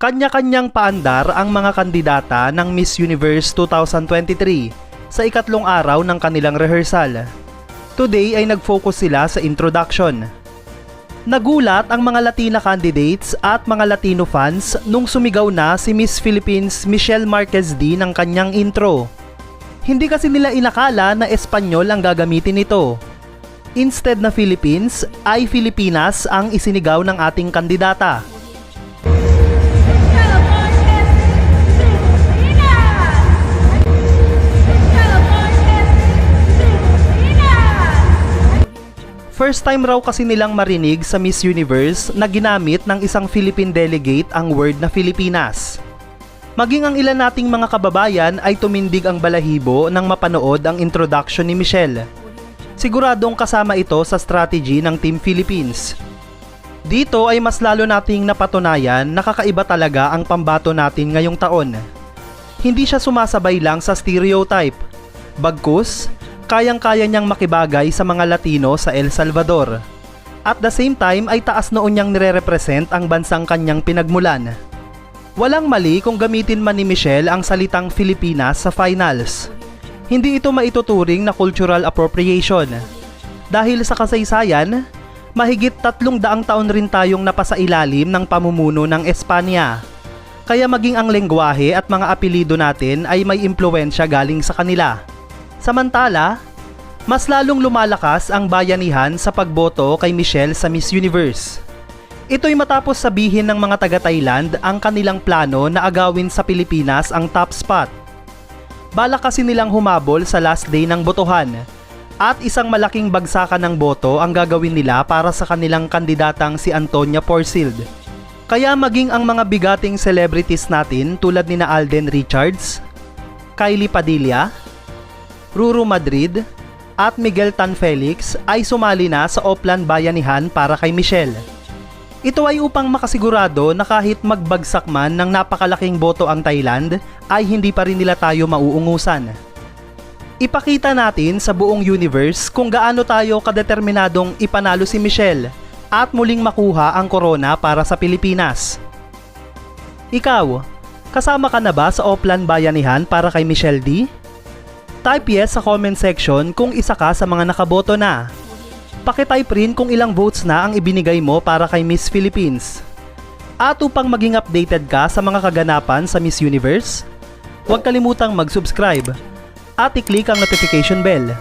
Kanya-kanyang paandar ang mga kandidata ng Miss Universe 2023 sa ikatlong araw ng kanilang rehearsal. Today ay nag-focus sila sa introduction. Nagulat ang mga Latina candidates at mga Latino fans nung sumigaw na si Miss Philippines Michelle Marquez D ng kanyang intro. Hindi kasi nila inakala na Espanyol ang gagamitin nito. Instead na Philippines, ay Filipinas ang isinigaw ng ating kandidata. First time raw kasi nilang marinig sa Miss Universe na ginamit ng isang Philippine delegate ang word na Filipinas. Maging ang ilan nating mga kababayan ay tumindig ang balahibo nang mapanood ang introduction ni Michelle. Siguradong kasama ito sa strategy ng Team Philippines. Dito ay mas lalo nating napatunayan na kakaiba talaga ang pambato natin ngayong taon. Hindi siya sumasabay lang sa stereotype. Bagkus, kayang-kaya niyang makibagay sa mga Latino sa El Salvador. At the same time ay taas noon niyang nire-represent ang bansang kanyang pinagmulan. Walang mali kung gamitin man ni Michelle ang salitang Filipinas sa finals. Hindi ito maituturing na cultural appropriation. Dahil sa kasaysayan, mahigit tatlong daang taon rin tayong napasailalim ng pamumuno ng Espanya. Kaya maging ang lengguwahe at mga apelido natin ay may impluensya galing sa kanila. Samantala, mas lalong lumalakas ang bayanihan sa pagboto kay Michelle sa Miss Universe. Ito'y matapos sabihin ng mga taga-Thailand ang kanilang plano na agawin sa Pilipinas ang top spot. Balak kasi nilang humabol sa last day ng botohan at isang malaking bagsakan ng boto ang gagawin nila para sa kanilang kandidatang si Antonia Porcild. Kaya maging ang mga bigating celebrities natin tulad ni na Alden Richards, Kylie Padilla, Ruru Madrid at Miguel Tan Felix ay sumali na sa Oplan Bayanihan para kay Michelle. Ito ay upang makasigurado na kahit magbagsak man ng napakalaking boto ang Thailand ay hindi pa rin nila tayo mauungusan. Ipakita natin sa buong universe kung gaano tayo kadeterminadong ipanalo si Michelle at muling makuha ang corona para sa Pilipinas. Ikaw, kasama ka na ba sa Oplan Bayanihan para kay Michelle D? Type yes sa comment section kung isa ka sa mga nakaboto na. Pakitype rin kung ilang votes na ang ibinigay mo para kay Miss Philippines. At upang maging updated ka sa mga kaganapan sa Miss Universe, huwag kalimutang mag-subscribe at i-click ang notification bell